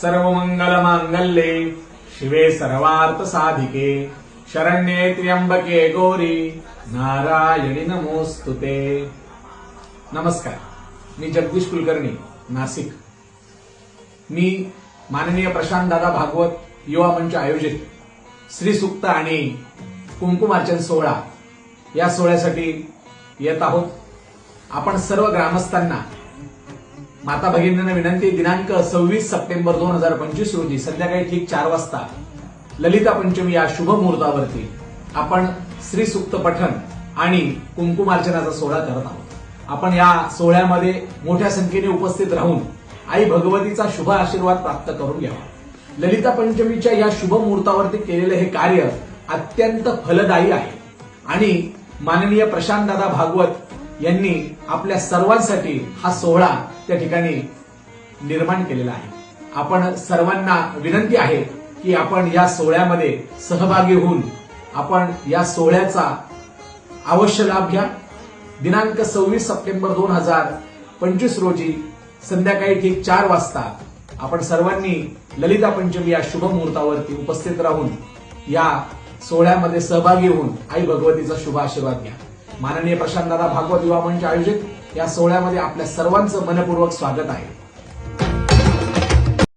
सर्व मंगल मांगल्ये शिवे सर्वार्थ साधिके शरण्ये त्र्यंबके गौरी नारायणी नमोस्तुते नमस्कार मी जगदीश कुलकर्णी नाशिक मी माननीय प्रशांत दादा भागवत युवा मंच आयोजित श्री सुक्त आणि कुंकुमार्चन सोहळा या सोहळ्यासाठी येत आहोत. आपण सर्व ग्रामस्थांना माता भगिनींना विनंती दिनांक सव्वीस सप्टेंबर दोन हजार पंचवीस रोजी संध्याकाळी ठीक चार वाजता ललिता पंचमी या शुभ मुहूर्तावरती आपण श्री सुक्त पठण आणि कुंकुमार्चनाचा सोहळा करत आहोत. आपण या सोहळ्यामध्ये मोठ्या संख्येने उपस्थित राहून आई भगवतीचा शुभ आशीर्वाद प्राप्त करून घ्यावा. ललिता पंचमीच्या या शुभ मुहूर्तावरती केलेलं हे कार्य अत्यंत फलदायी आहे. आणि माननीय प्रशांतदादा भागवत यांनी आपल्या सर्वांसाठी हा सोहळा त्या ठिकाणी निर्माण केलेला आहे. आपण सर्वांना विनंती आहे की आपण या सोहळ्यामध्ये सहभागी होऊन आपण या सोहळ्याचा अवश्य लाभ घ्या. दिनांक सव्वीस सप्टेंबर दोन हजार पंचवीस रोजी संध्याकाळी ठीक चार वाजता आपण सर्वांनी ललिता पंचमी या शुभ मुहूर्तावरती उपस्थित राहून या सोहळ्यामध्ये सहभागी होऊन आई भगवतीचा शुभ आशीर्वाद घ्या. माननीय प्रशांतदादा भागवत युवा मंच आयोजित या सोहळ्यामध्ये आपल्या सर्वांचं मनपूर्वक स्वागत आहे.